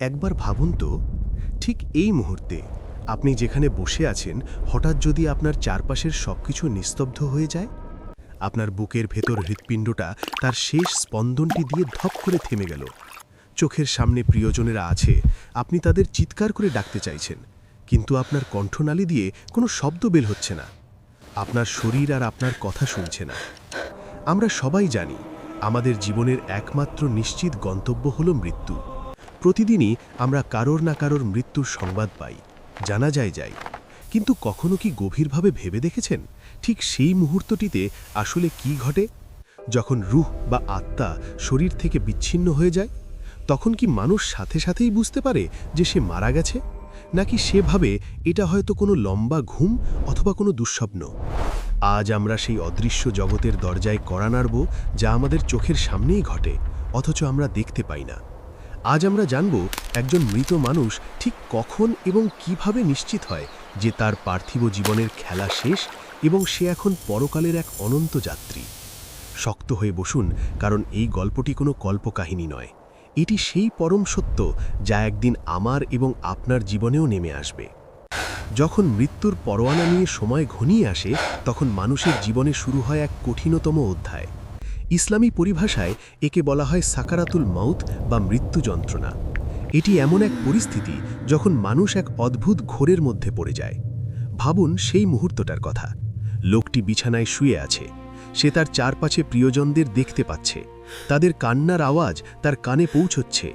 একবার ভাবুন তো, ঠিক এই মুহূর্তে আপনি যেখানে বসে আছেন, হঠাৎ যদি আপনার চারপাশের সবকিছু নিস্তব্ধ হয়ে যায়? আপনার বুকের ভেতর হৃৎপিণ্ডটা তার শেষ স্পন্দনটি দিয়ে ধপ করে থেমে গেল। চোখের সামনে প্রিয়জনেরা আছে, আপনি তাদের চিৎকার করে ডাকতে চাইছেন, কিন্তু আপনার কণ্ঠনালী দিয়ে কোনো শব্দ বের হচ্ছে না। আপনার শরীর আর আপনার কথা শুনছে না। আমরা সবাই জানি, আমাদের জীবনের একমাত্র নিশ্চিত গন্তব্য হল মৃত্যু। প্রতিদিনই আমরা কারোর না কারোর মৃত্যুর সংবাদ পাই, জানা যায় যাই কিন্তু কখনো কি গভীরভাবে ভেবে দেখেছেন? ঠিক সেই মুহূর্তটিতে আসলে কি ঘটে? যখন রুহ বা আত্মা শরীর থেকে বিচ্ছিন্ন হয়ে যায়, তখন কি মানুষ সাথে সাথেই বুঝতে পারে যে সে মারা গেছে? নাকি সেভাবে এটা হয়তো কোনো লম্বা ঘুম অথবা কোনো দুঃস্বপ্ন? আজ আমরা সেই অদৃশ্য জগতের দরজায় কড়া নাড়ব যা আমাদের চোখের সামনেই ঘটে, অথচ আমরা দেখতে পাই না। আজ আমরা জানব একজন মৃত মানুষ ঠিক কখন এবং কীভাবে নিশ্চিত হয় যে তার পার্থিব জীবনের খেলা শেষ এবং সে এখন পরকালের এক অনন্ত যাত্রী। শক্ত হয়ে বসুন, কারণ এই গল্পটি কোনো কল্পকাহিনী নয়। এটি সেই পরম সত্য যা একদিন আমার এবং আপনার জীবনেও নেমে আসবে। যখন মৃত্যুর পরোয়ানা নিয়ে সময় ঘনিয়ে আসে, তখন মানুষের জীবনে শুরু হয় এক কঠিনতম অধ্যায়। ইসলামী পরিভাষায় একে বলা হয় সাকারাতুল মাউত বা মৃত্যু যন্ত্রণা। এটি এমন এক পরিস্থিতি যখন মানুষ এক অদ্ভুত ঘোরের মধ্যে পড়ে যায়। ভাবুন সেই মুহূর্তটার কথা। লোকটি বিছানায় শুয়ে আছে। সে তার চারপাশে প্রিয়জনদের দেখতে পাচ্ছে। তাদের কান্নার আওয়াজ তার কানে পৌঁছচ্ছে।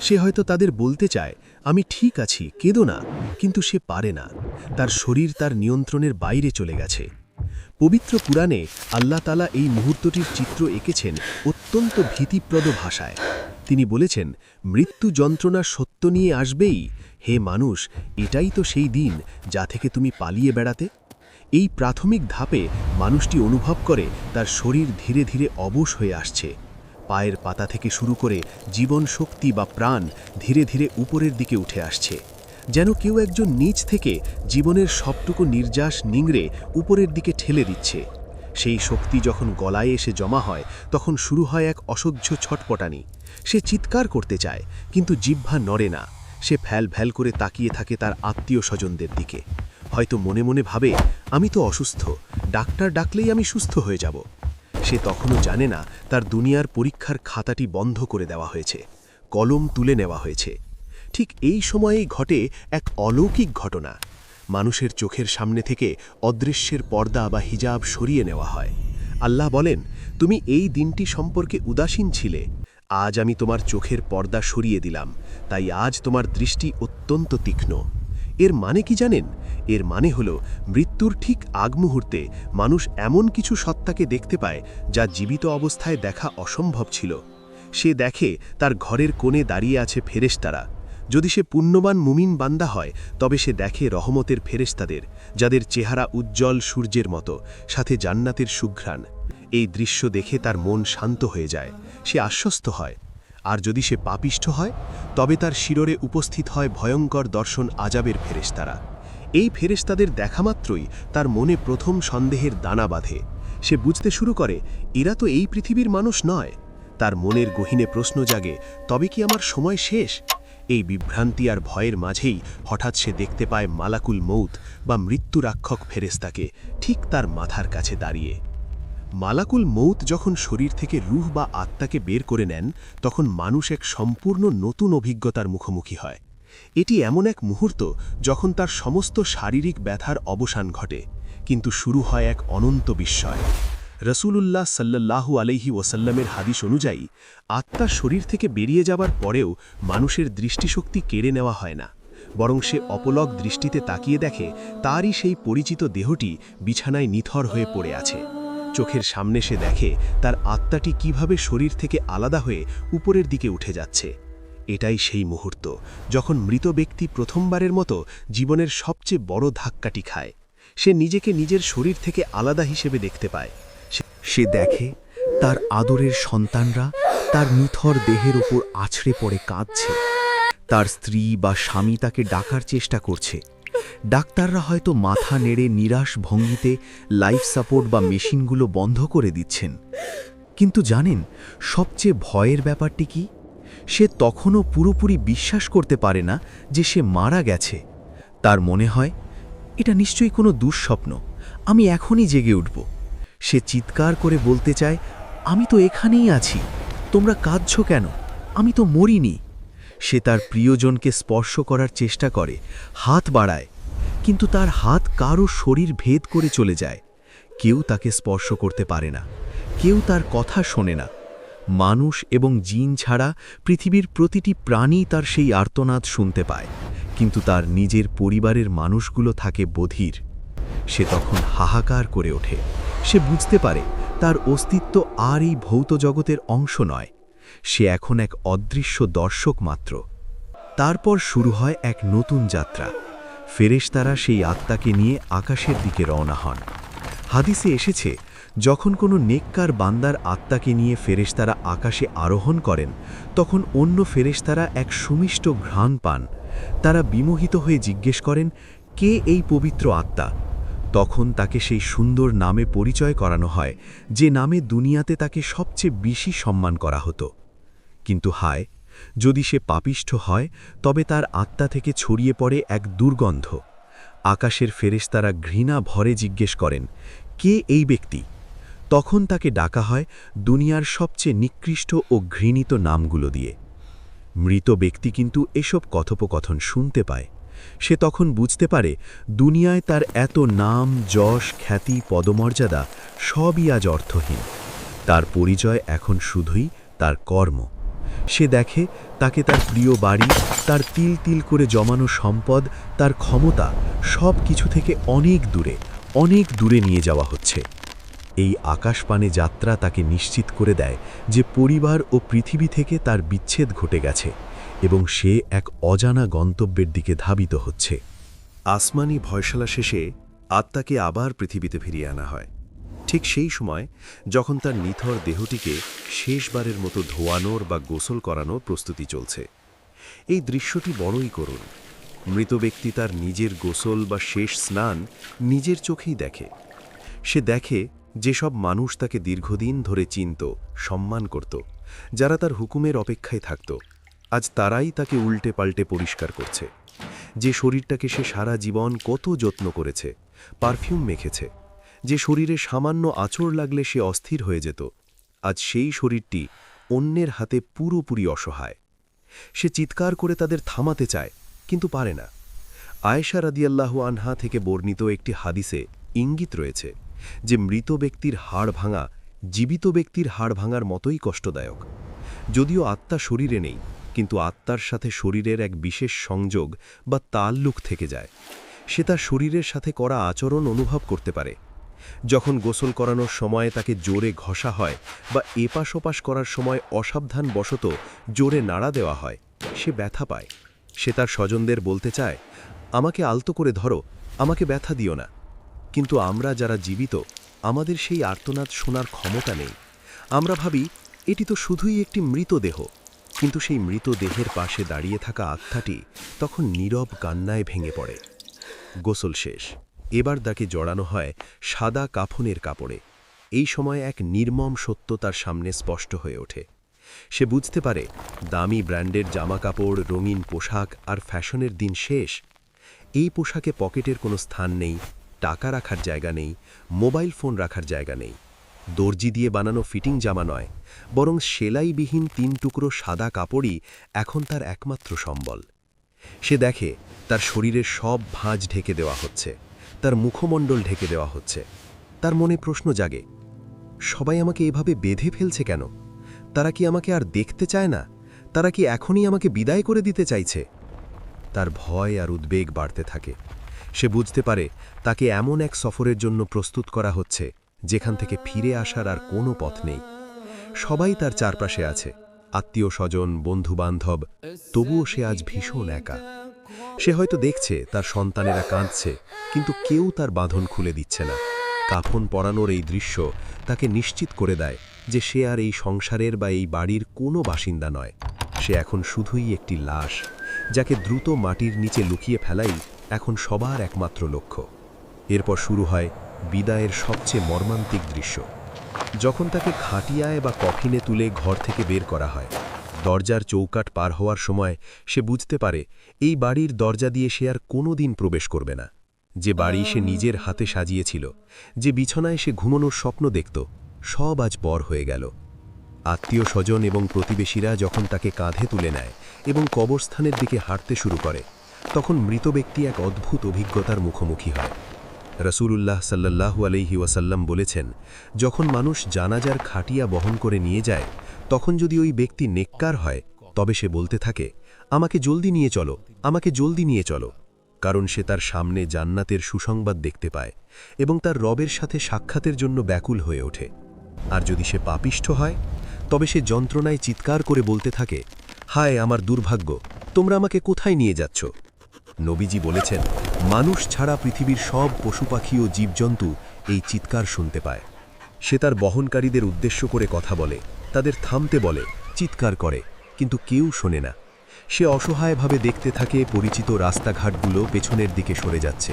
সে হয়তো তাদের বলতে চায়, আমি ঠিক আছি, কেঁদো না। কিন্তু সে পারে না। তার শরীর তার নিয়ন্ত্রণের বাইরে চলে গেছে। পবিত্র পুরাণে আল্লাহ তালা এই মুহূর্তটির চিত্র এঁকেছেন অত্যন্ত ভীতিপ্রদ ভাষায়। তিনি বলেছেন, মৃত্যু যন্ত্রণা সত্য নিয়ে আসবেই। হে মানুষ, এটাই তো সেই দিন যা থেকে তুমি পালিয়ে বেড়াতে? এই প্রাথমিক ধাপে মানুষটি অনুভব করে তার শরীর ধীরে ধীরে অবশ হয়ে আসছে। পায়ের পাতা থেকে শুরু করে জীবন শক্তি বা প্রাণ ধীরে ধীরে উপরের দিকে উঠে আসছে। যেন কেউ একজন নিচ থেকে জীবনের সবটুকু নির্যাস নিংড়ে উপরের দিকে ঠেলে দিচ্ছে। সেই শক্তি যখন গলায় এসে জমা হয়, তখন শুরু হয় এক অসহ্য ছটপটানি। সে চিৎকার করতে চায়, কিন্তু জিহ্বা নড়ে না। সে ফ্যাল ফ্যাল করে তাকিয়ে থাকে তার আত্মীয় স্বজনদের দিকে। হয়তো মনে মনে ভাবে, আমি তো অসুস্থ, ডাক্তার ডাকলেই আমি সুস্থ হয়ে যাব। সে তখনও জানে না, তার দুনিয়ার পরীক্ষার খাতাটি বন্ধ করে দেওয়া হয়েছে। কলম তুলে নেওয়া হয়েছে। ঠিক এই সময়েই ঘটে এক অলৌকিক ঘটনা। মানুষের চোখের সামনে থেকে অদৃশ্যের পর্দা বা হিজাব সরিয়ে নেওয়া হয়। আল্লাহ বলেন, তুমি এই দিনটি সম্পর্কে উদাসীন ছিলে। আজ আমি তোমার চোখের পর্দা সরিয়ে দিলাম। তাই আজ তোমার দৃষ্টি অত্যন্ত তীক্ষ্ণ। এর মানে কি জানেন? এর মানে হল, মৃত্যুর ঠিক আগ মুহূর্তে মানুষ এমন কিছু সত্তাকে দেখতে পায় যা জীবিত অবস্থায় দেখা অসম্ভব ছিল। সে দেখে তার ঘরের কোণে দাঁড়িয়ে আছে ফেরেশতারা। যদি সে পুণ্যবান মুমিন বান্দা হয়, তবে সে দেখে রহমতের ফেরেস্তাদের যাদের চেহারা উজ্জ্বল সূর্যের মতো, সাথে জান্নাতের সুঘ্রাণ। এই দৃশ্য দেখে তার মন শান্ত হয়ে যায়, সে আশ্বস্ত হয়। আর যদি সে পাপিষ্ঠ হয়, তবে তার শিররে উপস্থিত হয় ভয়ঙ্কর দর্শন আজাবের ফেরেস্তারা এই ফেরেশতাদের দেখামাত্রই তার মনে প্রথম সন্দেহের দানা বাঁধে। সে বুঝতে শুরু করে, এরা তো এই পৃথিবীর মানুষ নয়। তার মনের গহীনে প্রশ্ন জাগে, তবে কি আমার সময় শেষ? এই বিভ্রান্তি আর ভয়ের মাঝেই হঠাৎ সে দেখতে পায় মালাকুল মৌত বা মৃত্যুরাক্ষক ফেরেস্তাকে ঠিক তার মাথার কাছে দাঁড়িয়ে। মালাকুল মৌত যখন শরীর থেকে রুহ বা আত্মাকে বের করে নেন, তখন মানুষ এক সম্পূর্ণ নতুন অভিজ্ঞতার মুখোমুখি হয়। এটি এমন এক মুহূর্ত যখন তার সমস্ত শারীরিক ব্যথার অবসান ঘটে, কিন্তু শুরু হয় এক অনন্ত বিস্ময়। রসুলুল্লাহ সাল্লাল্লাহু আলহি ওসাল্লামের হাদিস অনুযায়ী, আত্মা শরীর থেকে বেরিয়ে যাবার পরেও মানুষের দৃষ্টিশক্তি কেড়ে নেওয়া হয় না, বরং সে অপলক দৃষ্টিতে তাকিয়ে দেখে তারই সেই পরিচিত দেহটি বিছানায় নিথর হয়ে পড়ে আছে। চোখের সামনে সে দেখে তার আত্মাটি কীভাবে শরীর থেকে আলাদা হয়ে উপরের দিকে উঠে যাচ্ছে। এটাই সেই মুহূর্ত যখন মৃত ব্যক্তি প্রথমবারের মতো জীবনের সবচেয়ে বড় ধাক্কাটি খায়। সে নিজেকে নিজের শরীর থেকে আলাদা হিসেবে দেখতে পায়। সে দেখে তার আদরের সন্তানরা তার নিথর দেহের ওপর আছড়ে পড়ে কাঁদছে। তার স্ত্রী বা স্বামী তাকে ডাকার চেষ্টা করছে। ডাক্তাররা হয়তো মাথা নেড়ে নিরাশ ভঙ্গিতে লাইফ সাপোর্ট বা মেশিনগুলো বন্ধ করে দিচ্ছেন। কিন্তু জানেন, সবচেয়ে ভয়ের ব্যাপারটি কি? সে তখনও পুরোপুরি বিশ্বাস করতে পারে না যে সে মারা গেছে। তার মনে হয়, এটা নিশ্চয়ই কোনো দুঃস্বপ্ন। আমি এখনই জেগে উঠব। সে চিৎকার করে বলতে চায়, আমি তো এখানেই আছি, তোমরা কাঁদছ কেন? আমি তো মরিনি। সে তার প্রিয়জনকে স্পর্শ করার চেষ্টা করে, হাত বাড়ায়, কিন্তু তার হাত কারও শরীর ভেদ করে চলে যায়। কেউ তাকে স্পর্শ করতে পারে না, কেউ তার কথা শোনে না। মানুষ এবং জিন ছাড়া পৃথিবীর প্রতিটি প্রাণী তার সেই আর্তনাদ শুনতে পায়, কিন্তু তার নিজের পরিবারের মানুষগুলো থাকে বধির। সে তখন হাহাকার করে ওঠে। সে বুঝতে পারে তার অস্তিত্ব আর এই ভৌত জগতের অংশ নয়। সে এখন এক অদৃশ্য দর্শক মাত্র। তারপর শুরু হয় এক নতুন যাত্রা। ফেরেশতারা সেই আত্মাকে নিয়ে আকাশের দিকে রওনা হন। হাদিসে এসেছে, যখন কোনো নেককার বান্দার আত্মাকে নিয়ে ফেরেশতারা আকাশে আরোহণ করেন, তখন অন্য ফেরেশতারা এক সুমিষ্ট ঘ্রাণ পান। তারা বিমোহিত হয়ে জিজ্ঞেস করেন, কে এই পবিত্র আত্মা? তখন তাকে সেই সুন্দর নামে পরিচয় করানো হয়, যে নামে দুনিয়াতে তাকে সবচেয়ে বেশি সম্মান করা হতো। কিন্তু হায়, যদি সে পাপিষ্ঠ হয়, তবে তার আত্মা থেকে ছড়িয়ে পড়ে এক দুর্গন্ধ। আকাশের ফেরেশতারা ঘৃণা ভরে জিজ্ঞেস করেন, কে এই ব্যক্তি? তখন তাকে ডাকা হয় দুনিয়ার সবচেয়ে নিকৃষ্ট ও ঘৃণিত নামগুলো দিয়ে। মৃত ব্যক্তি কিন্তু এসব কথোপকথন শুনতে পায়। সে তখন বুঝতে পারে দুনিয়ায় তার এত নাম, যশ, খ্যাতি, পদমর্যাদা সবই আজ অর্থহীন। তার পরিচয় এখন শুধুই তার কর্ম। সে দেখে তাকে তার প্রিয় বাড়ি, তার তিল তিল করে জমানো সম্পদ, তার ক্ষমতা সব কিছু থেকে অনেক দূরে অনেক দূরে নিয়ে যাওয়া হচ্ছে। এই আকাশপানে যাত্রা তাকে নিশ্চিত করে দেয় যে পরিবার ও পৃথিবী থেকে তার বিচ্ছেদ ঘটে গেছে। এবং সে এক অজানা গন্তব্যের দিকে ধাবিত হচ্ছে। আসমানি ভয়শালা শেষে আত্মাকে আবার পৃথিবীতে ফিরিয়ে আনা হয়। ঠিক সেই সময়, যখন তার নিথর দেহটিকে শেষবারের মতো ধোয়ানোর বা গোসল করানোর প্রস্তুতি চলছে। এই দৃশ্যটি বড়ই করুন মৃত ব্যক্তি তার নিজের গোসল বা শেষ স্নান নিজের চোখেই দেখে। সে দেখে যেসব মানুষ তাকে দীর্ঘদিন ধরে চিনত, সম্মান করত, যারা তার হুকুমের অপেক্ষায় থাকত। আজ তারাই তাকে উল্টে পাল্টে পরিষ্কার করছে। যে শরীরটাকে সে সারা জীবন কত যত্ন করেছে, পারফিউম মেখেছে, যে শরীরে সামান্য আঁচড় লাগলে সে অস্থির হয়ে যেত, আজ সেই শরীরটি অন্যের হাতে পুরোপুরি অসহায়। সে চিৎকার করে তাদের থামাতে চায়, কিন্তু পারে না। আয়েশা রাদিয়াল্লাহু আনহা থেকে বর্ণিত একটি হাদিসে ইঙ্গিত রয়েছে যে মৃত ব্যক্তির হাড় ভাঙা জীবিত ব্যক্তির হাড় ভাঙার মতোই কষ্টদায়ক। যদিও আত্মা শরীরে নেই কিন্তু আত্মার সাথে শরীরের এক বিশেষ সংযোগ বা তাল্লুক থেকে যায়। সে তার শরীরের সাথে করা আচরণ অনুভব করতে পারে। যখন গোসল করানোর সময় তাকে জোরে ঘষা হয় বা এপাশ ওপাশ করার সময় অসাবধান বশত জোরে নাড়া দেওয়া হয়, সে ব্যথা পায়। সে তার স্বজনদের বলতে চায়, আমাকে আলতো করে ধরো, আমাকে ব্যথা দিও না। কিন্তু আমরা যারা জীবিত, আমাদের সেই আর্তনাদ শোনার ক্ষমতা নেই। আমরা ভাবি, এটি তো শুধুই একটি মৃতদেহ। কিন্তু সেই মৃত দেহের পাশে দাঁড়িয়ে থাকা আত্মাটি তখন নীরব কান্নায় ভেঙে পড়ে। গোসল শেষ। এবার তাকে জড়ানো হয় সাদা কাফনের কাপড়ে। এই সময় এক নির্মম সত্য তার সামনে স্পষ্ট হয়ে ওঠে। সে বুঝতে পারে দামি ব্র্যান্ডের জামা কাপড় রঙিন পোশাক আর ফ্যাশনের দিন শেষ। এই পোশাকে পকেটের কোনো স্থান নেই, টাকা রাখার জায়গা নেই, মোবাইল ফোন রাখার জায়গা নেই। দর্জি দিয়ে বানানো ফিটিং জামা নয়, বরং সেলাইবিহীন তিন টুকরো সাদা কাপড়ই এখন তার একমাত্র সম্বল। সে দেখে তার শরীরের সব ভাঁজ ঢেকে দেওয়া হচ্ছে, তার মুখমণ্ডল ঢেকে দেওয়া হচ্ছে। তার মনে প্রশ্ন জাগে, সবাই আমাকে এভাবে বেঁধে ফেলছে কেন? তারা কি আমাকে আর দেখতে চায় না? তারা কি এখনই আমাকে বিদায় করে দিতে চাইছে? তার ভয় আর উদ্বেগ বাড়তে থাকে। সে বুঝতে পারে তাকে এমন এক সফরের জন্য প্রস্তুত করা হচ্ছে যেখান থেকে ফিরে আসার আর কোনো পথ নেই। সবাই তার চারপাশে আছে, আত্মীয় স্বজন, বন্ধুবান্ধব, তবুও সে আজ ভীষণ একা। সে হয়তো দেখছে তার সন্তানেরা কাঁদছে, কিন্তু কেউ তার বাঁধন খুলে দিচ্ছে না। কাফন পরানোর এই দৃশ্য তাকে নিশ্চিত করে দেয় যে সে আর এই সংসারের বা এই বাড়ির কোনো বাসিন্দা নয়। সে এখন শুধুই একটি লাশ, যাকে দ্রুত মাটির নিচে লুকিয়ে ফেলাই এখন সবার একমাত্র লক্ষ্য। এরপর শুরু হয় বিদায়ের সবচেয়ে মর্মান্তিক দৃশ্য। যখন তাকে খাটিয়ায় বা কফিনে তুলে ঘর থেকে বের করা হয়, দরজার চৌকাট পার হওয়ার সময় সে বুঝতে পারে এই বাড়ির দরজা দিয়ে সে আর কোনো দিন প্রবেশ করবে না। যে বাড়ি সে নিজের হাতে সাজিয়েছিল, যে বিছানায় সে ঘুমানোর স্বপ্ন দেখত, সব আজ পর হয়ে গেল। আত্মীয় স্বজন এবং প্রতিবেশীরা যখন তাকে কাঁধে তুলে নেয় এবং কবরস্থানের দিকে হাঁটতে শুরু করে, তখন মৃত ব্যক্তি এক অদ্ভুত অভিজ্ঞতার মুখোমুখি হয়। রসুলুল্লাহ সাল্লাহু আলহি ওয়াসাল্লাম বলেছেন, যখন মানুষ জানাজার খাটিয়া বহন করে নিয়ে যায়, তখন যদি ওই ব্যক্তি নেককার হয়, তবে সে বলতে থাকে, আমাকে জলদি নিয়ে চলো, আমাকে জলদি নিয়ে চলো। কারণ সে তার সামনে জান্নাতের সুসংবাদ দেখতে পায় এবং তার রবের সাথে সাক্ষাতের জন্য ব্যাকুল হয়ে ওঠে। আর যদি সে পাপিষ্ঠ হয়, তবে সে যন্ত্রণায় চিৎকার করে বলতে থাকে, হায় আমার দুর্ভাগ্য, তোমরা আমাকে কোথায় নিয়ে যাচ্ছ? নবীজি বলেছেন, মানুষ ছাড়া পৃথিবীর সব পশু পাখি ও জীবজন্তু এই চিৎকার শুনতে পায়। সে তার বহনকারীদের উদ্দেশ্য করে কথা বলে, তাদের থামতে বলে, চিৎকার করে, কিন্তু কেউ শোনে না। সে অসহায়ভাবে দেখতে থাকে পরিচিত রাস্তাঘাটগুলো পেছনের দিকে সরে যাচ্ছে।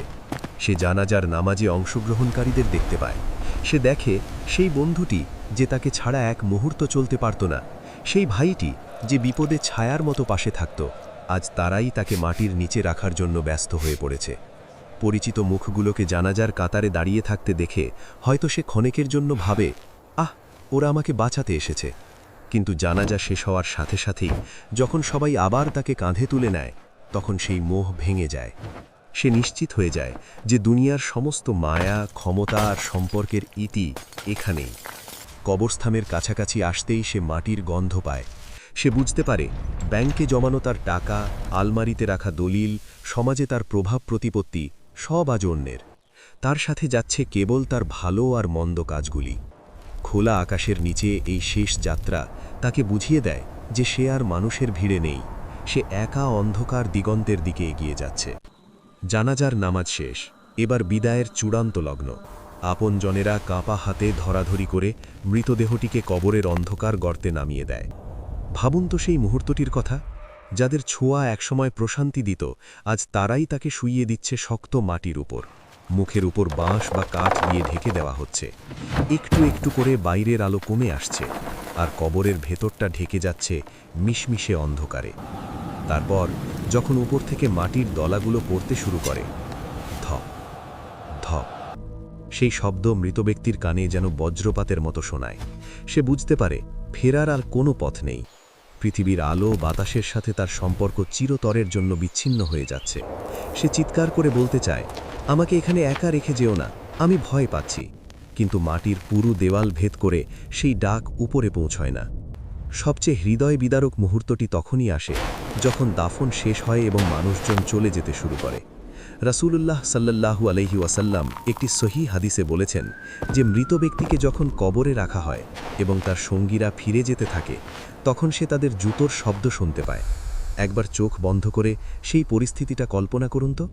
সে জানাজার নামাজে অংশগ্রহণকারীদের দেখতে পায়। সে দেখে সেই বন্ধুটি যে তাকে ছাড়া এক মুহূর্ত চলতে পারত না, সেই ভাইটি যে বিপদে ছায়ার মতো পাশে থাকত। আজ তারাই তাকে মাটির নিচে রাখার জন্য ব্যস্ত হয়ে পড়েছে। পরিচিত মুখগুলোকে জানাজার কাতারে দাঁড়িয়ে থাকতে দেখে হয়তো সে ক্ষণেকের জন্য ভাবে, আহ, ওরা আমাকে বাঁচাতে এসেছে। কিন্তু জানাজা শেষ হওয়ার সাথে সাথেই যখন সবাই আবার তাকে কাঁধে তুলে নেয়, তখন সেই মোহ ভেঙে যায়। সে নিশ্চিত হয়ে যায় যে দুনিয়ার সমস্ত মায়া, ক্ষমতা আর সম্পর্কের ইতি এখানেই। কবরস্থানের কাছাকাছি আসতেই সে মাটির গন্ধ পায়। সে বুঝতে পারে ব্যাংকে জমানো তার টাকা, আলমারিতে রাখা দলিল, সমাজে তার প্রভাব প্রতিপত্তি সব আজ অন্যের। তার সাথে যাচ্ছে কেবল তার ভালো আর মন্দ কাজগুলি। খোলা আকাশের নিচে এই শেষ যাত্রা তাকে বুঝিয়ে দেয় যে সে আর মানুষের ভিড়ে নেই, সে একা অন্ধকার দিগন্তের দিকে এগিয়ে যাচ্ছে। জানাজার নামাজ শেষ, এবার বিদায়ের চূড়ান্ত লগ্ন। আপনজনেরা কাঁপা হাতে ধরাধরি করে মৃতদেহটিকে কবরের অন্ধকার গর্তে নামিয়ে দেয়। ভাবুন তো সেই মুহূর্তটির কথা, যাদের ছোঁয়া একসময় প্রশান্তি দিত, আজ তারাই তাকে শুইয়ে দিচ্ছে শক্ত মাটির উপর। মুখের উপর বাঁশ বা কাঠ দিয়ে ঢেকে দেওয়া হচ্ছে। একটু একটু করে বাইরের আলো কমে আসছে, আর কবরের ভেতরটা ঢেকে যাচ্ছে মিশমিশে অন্ধকারে। তারপর যখন উপর থেকে মাটির দলাগুলো পড়তে শুরু করে, ধপ ধপ, সেই শব্দ মৃত ব্যক্তির কানে যেন বজ্রপাতের মতো শোনায়। সে বুঝতে পারে, ফেরার আর কোনো পথ নেই। পৃথিবীর আলো বাতাসের সাথে তার সম্পর্ক চিরতরের জন্য বিচ্ছিন্ন হয়ে যাচ্ছে। সে চিৎকার করে বলতে চায়, আমাকে এখানে একা রেখে যেও না, আমি ভয় পাচ্ছি। কিন্তু মাটির পুরু দেওয়াল ভেদ করে সেই ডাক উপরে পৌঁছয় না। সবচেয়ে হৃদয় বিদারক মুহূর্তটি তখনই আসে যখন দাফন শেষ হয় এবং মানুষজন চলে যেতে শুরু করে। রাসূলুল্লাহ সাল্লাল্লাহু আলহি ওয়াসাল্লাম একটি সহি হাদিসে বলেছেন যে মৃত ব্যক্তিকে যখন কবরে রাখা হয় এবং তার সঙ্গীরা ফিরে যেতে থাকে, তখন সে তাদের জুতোর শব্দ শুনতে পায়। একবার চোখ বন্ধ করে সেই পরিস্থিতিটা কল্পনা করুন তো।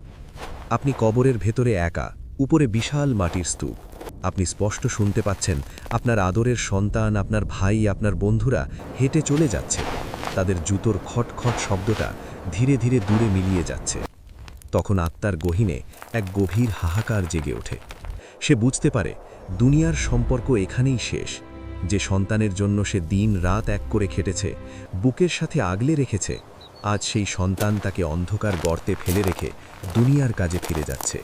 আপনি কবরের ভেতরে একা, উপরে বিশাল মাটির স্তূপ। আপনি স্পষ্ট শুনতে পাচ্ছেন আপনার আদরের সন্তান, আপনার ভাই, আপনার বন্ধুরা হেঁটে চলে যাচ্ছে। তাদের জুতোর খটখট শব্দটা ধীরে ধীরে দূরে মিলিয়ে যাচ্ছে। তখন আত্মার গহিনে এক গভীর হাহাকার জেগে ওঠে। সে বুঝতে পারে, দুনিয়ার সম্পর্ক এখানেই শেষ। যে সন্তানের জন্য সে দিন রাত এক করে খেটেছে, বুকের সাথে আগলে রেখেছে, আজ সেই সন্তান তাকে অন্ধকার গর্তে ফেলে রেখে দুনিয়ার কাজে ফিরে যাচ্ছে।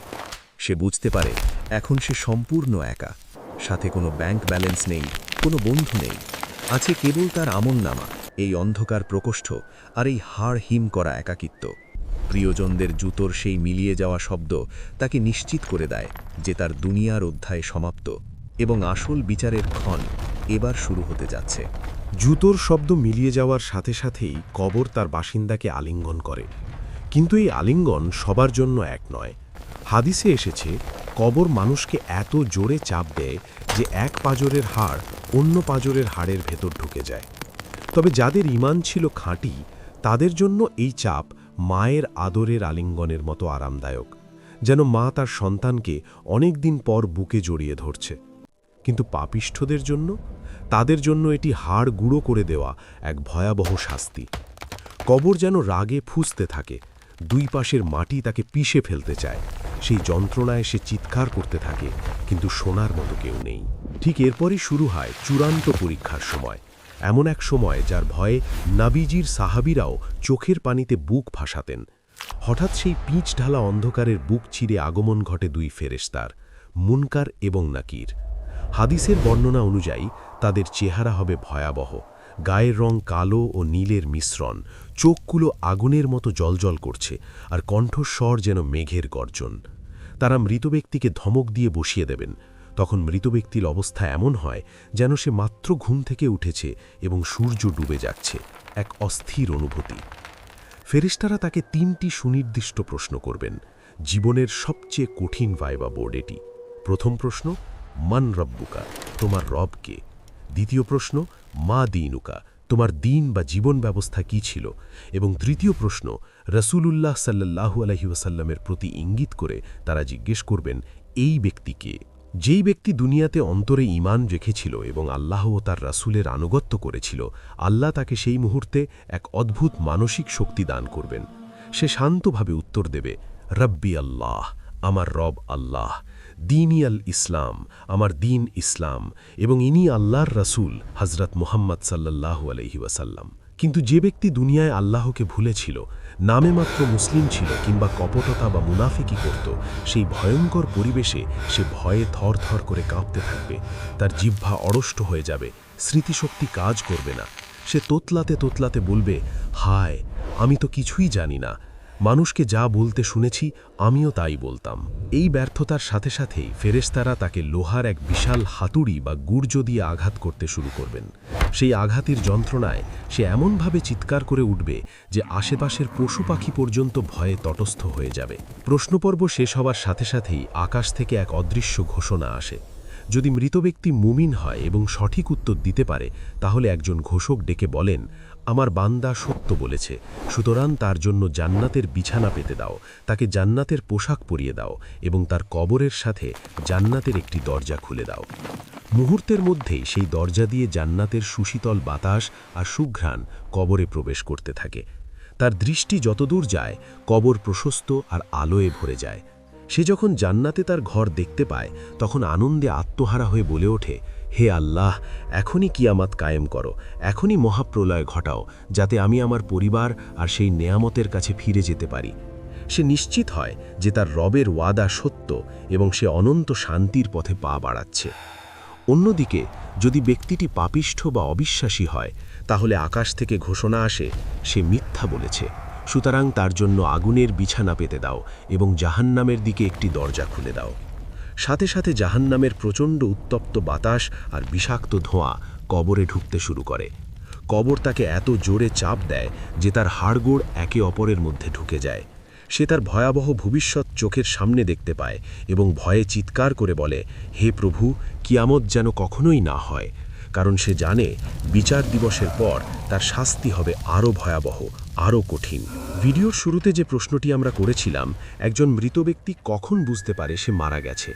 সে বুঝতে পারে, এখন সে সম্পূর্ণ একা। সাথে কোনো ব্যাংক ব্যালেন্স নেই, কোনো বন্ধু নেই। আছে কেবল তার আমল নামা এই অন্ধকার প্রকোষ্ঠ আর এই হাড় হিম করা একাকিত্ব। প্রিয়জনদের জুতোর সেই মিলিয়ে যাওয়া শব্দ তাকে নিশ্চিত করে দেয় যে তার দুনিয়ার অধ্যায় সমাপ্ত এবং আসল বিচারের ক্ষণ এবার শুরু হতে যাচ্ছে। জুতোর শব্দ মিলিয়ে যাওয়ার সাথে সাথেই কবর তার বাসিন্দাকে আলিঙ্গন করে। কিন্তু এই আলিঙ্গন সবার জন্য এক নয়। হাদিসে এসেছে, কবর মানুষকে এত জোরে চাপ দেয় যে এক পাজরের হাড় অন্য পাজরের হাড়ের ভেতর ঢুকে যায়। তবে যাদের ইমান ছিল খাঁটি, তাদের জন্য এই চাপ মায়ের আদরের আলিঙ্গনের মতো আরামদায়ক, যেন মা তার সন্তানকে অনেক দিন পর বুকে জড়িয়ে ধরছে। কিন্তু পাপিষ্ঠদের জন্য? তাদের জন্য এটি হাড় গুঁড়ো করে দেওয়া এক ভয়াবহ শাস্তি। কবর যেন রাগে ফুঁসতে থাকে, দুই পাশের মাটি তাকে পিষে ফেলতে চায়। সেই যন্ত্রণায় সে চিৎকার করতে থাকে, কিন্তু শোনার মতো কেউ নেই। ঠিক এরপরই শুরু হয় চূড়ান্ত পরীক্ষার সময়। এমন এক সময় যার ভয়ে নাবিজির সাহাবিরাও চোখের পানিতে বুক ভাসাতেন হঠাৎ সেই পিচ ঢালা অন্ধকারের বুক চিরে আগমন ঘটে দুই ফেরেশতার, মুনকার এবং নাকির। হাদিসের বর্ণনা অনুযায়ী, তাদের চেহারা হবে ভয়াবহ। গায়ের রং কালো ও নীলের মিশ্রণ। চোখগুলো আগুনের মতো জলজল করছে আর কণ্ঠস্বর যেন মেঘের গর্জন। তারা মৃত ব্যক্তিকে ধমক দিয়ে বসিয়ে দেবেন। তখন মৃত ব্যক্তির অবস্থা এমন হয় যেন সে মাত্র ঘুম থেকে উঠেছে এবং সূর্য ডুবে যাচ্ছে, এক অস্থির অনুভূতি। ফেরিস্তারা তাকে তিনটি সুনির্দিষ্ট প্রশ্ন করবেন, জীবনের সবচেয়ে কঠিন ভাইবা বোর্ড এটি। প্রথম প্রশ্ন, মান রব্বুকা, তোমার রব কে? দ্বিতীয় প্রশ্ন, মা দিনুকা, তোমার দিন বা জীবন ব্যবস্থা কি ছিল? এবং তৃতীয় প্রশ্ন, রসুলুল্লাহ সাল্লাহু আলহি ওয়াসাল্লামের প্রতি ইঙ্গিত করে তারা জিজ্ঞেস করবেন, এই ব্যক্তি কে? যেই ব্যক্তি দুনিয়াতে অন্তরে ইমান রেখেছিল এবং আল্লাহ ও তার রাসূলের আনুগত্য করেছিল, আল্লাহ তাকে সেই মুহূর্তে এক অদ্ভুত মানসিক শক্তি দান করবেন। সে শান্তভাবে উত্তর দেবে, রব্বি আল্লাহ, আমার রব আল্লাহ, দিনই আল ইসলাম, আমার দিন ইসলাম এবং ইনি আল্লাহর রাসূল হজরত মোহাম্মদ সাল্লাল্লাহু আলহি ওয়াসাল্লাম। কিন্তু যে ব্যক্তি দুনিয়ায় আল্লাহকে ভুলেছিল, নামে মাত্র মুসলিম ছিল কিংবা কপটতা বা মুনাফিকি করত, সেই ভয়ঙ্কর পরিবেশে সে ভয়ে থর থর করে কাঁপতে থাকবে। তার জিহ্বা অরষ্ট হয়ে যাবে, স্মৃতিশক্তি কাজ করবে না। সে তোতলাতে তোতলাতে বলবে, হায়, আমি তো কিছুই জানি না। মানুষকে যা বলতে শুনেছি, আমিও তাই বলতাম। এই ব্যর্থতার সাথে সাথেই ফেরেস্তারা তাকে লোহার এক বিশাল হাতুড়ি বা গুর্জ দিয়ে আঘাত করতে শুরু করবেন। সেই আঘাতের যন্ত্রণায় সে এমনভাবে চিৎকার করে উঠবে যে আশেপাশের পশু পাখি পর্যন্ত ভয়ে তটস্থ হয়ে যাবে। প্রশ্নপর্ব শেষ হওয়ার সাথে সাথেই আকাশ থেকে এক অদৃশ্য ঘোষণা আসে। যদি মৃত ব্যক্তি মুমিন হয় এবং সঠিক উত্তর দিতে পারে, তাহলে একজন ঘোষক ডেকে বলেন, আমার বান্দা সত্য বলেছে। সুতরাং তার জন্য জান্নাতের বিছানা পেতে দাও, তাকে জান্নাতের পোশাক পরিয়ে দাও এবং তার কবরের সাথে জান্নাতের একটি দরজা খুলে দাও। মুহূর্তের মধ্যেই সেই দরজা দিয়ে জান্নাতের সুশীতল বাতাস আর সুঘ্রাণ কবরে প্রবেশ করতে থাকে। তার দৃষ্টি যতদূর যায়, কবর প্রশস্ত আর আলোয় ভরে যায়। সে যখন জান্নাতে তার ঘর দেখতে পায়, তখন আনন্দে আত্মহারা হয়ে বলে ওঠে, হে আল্লাহ, এখনই কিয়ামাত কায়েম করো, এখনই মহাপ্রলয় ঘটাও, যাতে আমি আমার পরিবার আর সেই নেয়ামতের কাছে ফিরে যেতে পারি। সে নিশ্চিত হয় যে তার রবের ওয়াদা সত্য এবং সে অনন্ত শান্তির পথে পা বাড়াচ্ছে। অন্যদিকে, যদি ব্যক্তিটি পাপিষ্ঠ বা অবিশ্বাসী হয়, তাহলে আকাশ থেকে ঘোষণা আসে, সে মিথ্যা বলেছে। সুতরাং তার জন্য আগুনের বিছানা পেতে দাও এবং জাহান্নামের দিকে একটি দরজা খুলে দাও। সাথে সাথে জাহান্নামের প্রচণ্ড উত্তপ্ত বাতাস আর বিষাক্ত ধোঁয়া কবরে ঢুকতে শুরু করে। কবর তাকে এত জোরে চাপ দেয় যে তার হাড়গোড় একে অপরের মধ্যে ঢুকে যায়। সে তার ভয়াবহ ভবিষ্যৎ চোখের সামনে দেখতে পায় এবং ভয়ে চিৎকার করে বলে, হে প্রভু, কিয়ামত যেন কখনোই না হয়। কারণ সে জানে, বিচার দিবসের পর তার শাস্তি হবে আরও ভয়াবহ। আরও কঠিন। ভিডিওর শুরুতে যে প্রশ্নটি আমরা করেছিলাম, একজন মৃত ব্যক্তি কখন বুঝতে পারে সে মারা গেছে?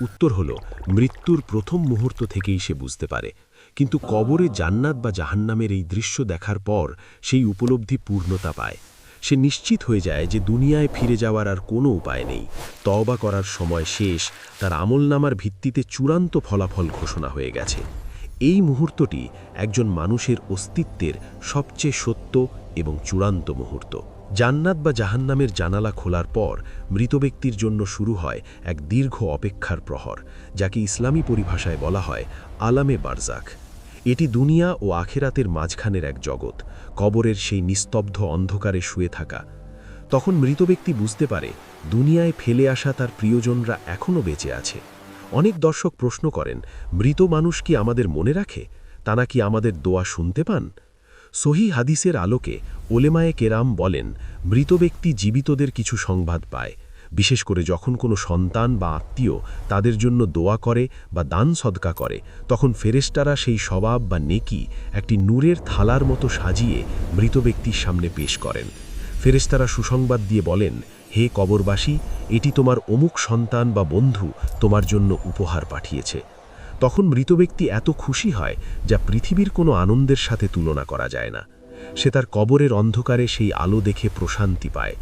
উত্তর হল, মৃত্যুর প্রথম মুহূর্ত থেকেই সে বুঝতে পারে। কিন্তু কবরে জান্নাত বা জাহান্নামের এই দৃশ্য দেখার পর সেই উপলব্ধি পূর্ণতা পায়। সে নিশ্চিত হয়ে যায় যে দুনিয়ায় ফিরে যাওয়ার আর কোনো উপায় নেই। তওবা করার সময় শেষ, তার আমলনামার ভিত্তিতে চূড়ান্ত ফলাফল ঘোষণা হয়ে গেছে। এই মুহূর্তটি একজন মানুষের অস্তিত্বের সবচেয়ে সত্য এবং চূড়ান্ত মুহূর্ত। জান্নাত বা জাহান্নামের জানালা খোলার পর মৃত ব্যক্তির জন্য শুরু হয় এক দীর্ঘ অপেক্ষার প্রহর, যাকে ইসলামী পরিভাষায় বলা হয় আলামে বারজাক। এটি দুনিয়া ও আখেরাতের মাঝখানের এক জগৎ, কবরের সেই নিস্তব্ধ অন্ধকারে শুয়ে থাকা। তখন মৃত ব্যক্তি বুঝতে পারে, দুনিয়ায় ফেলে আসা তার প্রিয়জনরা এখনও বেঁচে আছে। অনেক দর্শক প্রশ্ন করেন, মৃত মানুষ কি আমাদের মনে রাখে? তারা কি আমাদের দোয়া শুনতে পান? সহি হাদিসের আলোকে ওলেমায়ে কেরাম বলেন, মৃত ব্যক্তি জীবিতদের কিছু সংবাদ পায়। বিশেষ করে যখন কোনো সন্তান বা আত্মীয় তাদের জন্য দোয়া করে বা দান সদকা করে, তখন ফেরেস্টারা সেই স্বভাব বা নেকি একটি নূরের থালার মতো সাজিয়ে মৃত ব্যক্তির সামনে পেশ করেন। ফেরেস্তারা সুসংবাদ দিয়ে বলেন, হে কবরবাসী, এটি তোমার অমুক সন্তান বা বন্ধু তোমার জন্য উপহার পাঠিয়েছে। তখন মৃত ব্যক্তি এত খুশি হয় যা পৃথিবীর কোনো আনন্দের সাথে তুলনা করা যায় না। সে তার কবরের অন্ধকারে সেই আলো দেখে প্রশান্তি পায়।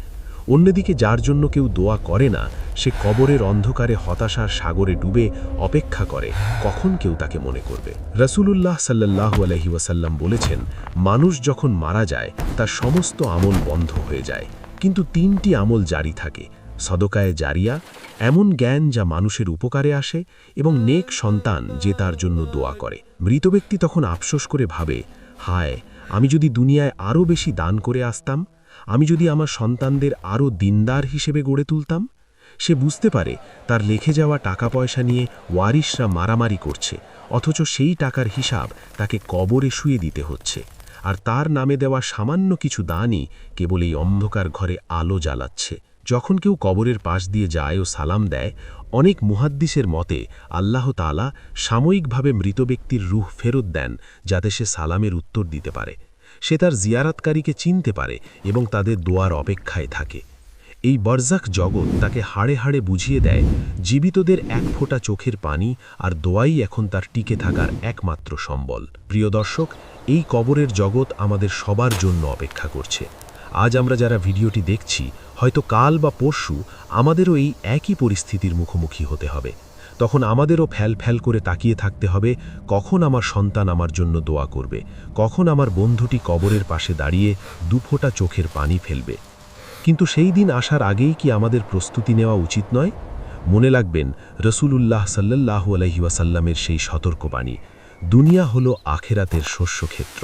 অন্যদিকে যার জন্য কেউ দোয়া করে না, সে কবরের অন্ধকারে হতাশার সাগরে ডুবে অপেক্ষা করে, কখন কেউ তাকে মনে করবে? রসুলুল্লাহ সাল্লাহ আলহি ওয়াসাল্লাম বলেছেন, মানুষ যখন মারা যায়, তার সমস্ত আমল বন্ধ হয়ে যায়। কিন্তু তিনটি আমল জারি থাকে সদকায়ে জারিয়া এমন জ্ঞান যা মানুষের উপকারে আসে এবং নেক সন্তান যে তার জন্য দোয়া করে। মৃত ব্যক্তি তখন আফসোস করে ভাবে, হায়, আমি যদি দুনিয়ায় আরও বেশি দান করে আসতাম, আমি যদি আমার সন্তানদের আরও দিনদার হিসেবে গড়ে তুলতাম? সে বুঝতে পারে তার লেখে যাওয়া টাকা পয়সা নিয়ে ওয়ারিশরা মারামারি করছে, অথচ সেই টাকার হিসাব তাকে কবরে শুয়ে দিতে হচ্ছে। আর তার নামে দেওয়া সামান্য কিছু দানই কেবল এই অন্ধকার ঘরে আলো জ্বালাচ্ছে। যখন কেউ কবরের পাশ দিয়ে যায় ও সালাম দেয়, অনেক মুহাদ্দিসের মতে আল্লাহ তালা সাময়িকভাবে মৃত ব্যক্তির রুহ ফেরত দেন যাতে সে সালামের উত্তর দিতে পারে। সে তার জিয়ারাতকারীকে চিনতে পারে এবং তাদের দোয়ার অপেক্ষায় থাকে। এই বরজাক জগৎ তাকে হাড়ে হাড়ে বুঝিয়ে দেয়, জীবিতদের এক ফোঁটা চোখের পানি আর দোয়াই এখন তার টিকে থাকার একমাত্র সম্বল। প্রিয় দর্শক, এই কবরের জগৎ আমাদের সবার জন্য অপেক্ষা করছে। আজ আমরা যারা ভিডিওটি দেখছি হয়তো কাল বা পরশু আমাদেরও এই একই পরিস্থিতির মুখোমুখি হতে হবে। তখন আমাদেরও ফ্যাল ফ্যাল করে তাকিয়ে থাকতে হবে, কখন আমার সন্তান আমার জন্য দোয়া করবে, কখন আমার বন্ধুটি কবরের পাশে দাঁড়িয়ে দুফোঁটা চোখের পানি ফেলবে। কিন্তু সেই দিন আসার আগেই কি আমাদের প্রস্তুতি নেওয়া উচিত নয়? মনে রাখবেন, রসুলুল্লাহ সাল্লাহু আলহিউসাল্লামের সেই সতর্কবাণী, দুনিয়া হলো আখেরাতের শস্যক্ষেত্র।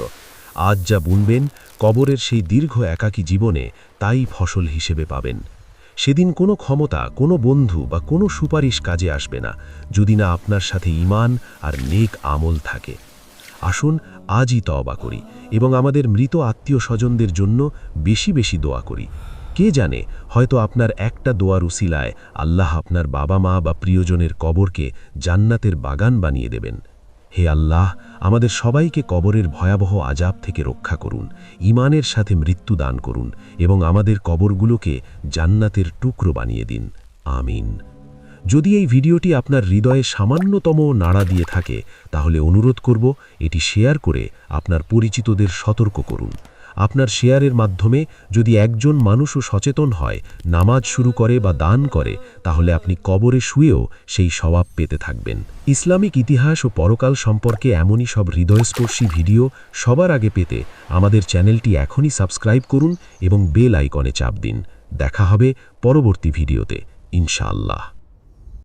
আজ যা বুনবেন, কবরের সেই দীর্ঘ একাকী জীবনে তাই ফসল হিসেবে পাবেন। সেদিন কোনো ক্ষমতা, কোনো বন্ধু বা কোনো সুপারিশ কাজে আসবে না, যদি না আপনার সাথে ইমান আর নেক আমল থাকে। আসুন, আজই তওবা করি এবং আমাদের মৃত আত্মীয় স্বজনদের জন্য বেশি বেশি দোয়া করি। কে জানে, হয়তো আপনার একটা দোয়ার উসিলায় আল্লাহ আপনার বাবা মা বা প্রিয়জনের কবরকে জান্নাতের বাগান বানিয়ে দেবেন। হে আল্লাহ, আমাদের সবাইকে কবরের ভয়াবহ আজাব থেকে রক্ষা করুন ইমানের সাথে মৃত্যু দান করুন এবং আমাদের কবরগুলোকে জান্নাতের টুকরো বানিয়ে দিন। আমিন। যদি এই ভিডিওটি আপনার হৃদয়ে সামান্যতম নাড়া দিয়ে থাকে, তাহলে অনুরোধ করব এটি শেয়ার করে আপনার পরিচিতদের সতর্ক করুন। আপনার শেয়ারের মাধ্যমে যদি একজন মানুষও সচেতন হয়, নামাজ শুরু করে বা দান করে, তাহলে আপনি কবরে শুয়েও সেই স্বভাব পেতে থাকবেন। ইসলামিক ইতিহাস ও পরকাল সম্পর্কে এমনই সব হৃদয়স্পর্শী ভিডিও সবার আগে পেতে আমাদের চ্যানেলটি এখনই সাবস্ক্রাইব করুন এবং বেল আইকনে চাপ দিন। দেখা হবে পরবর্তী ভিডিওতে, ইনশাআল্লাহ।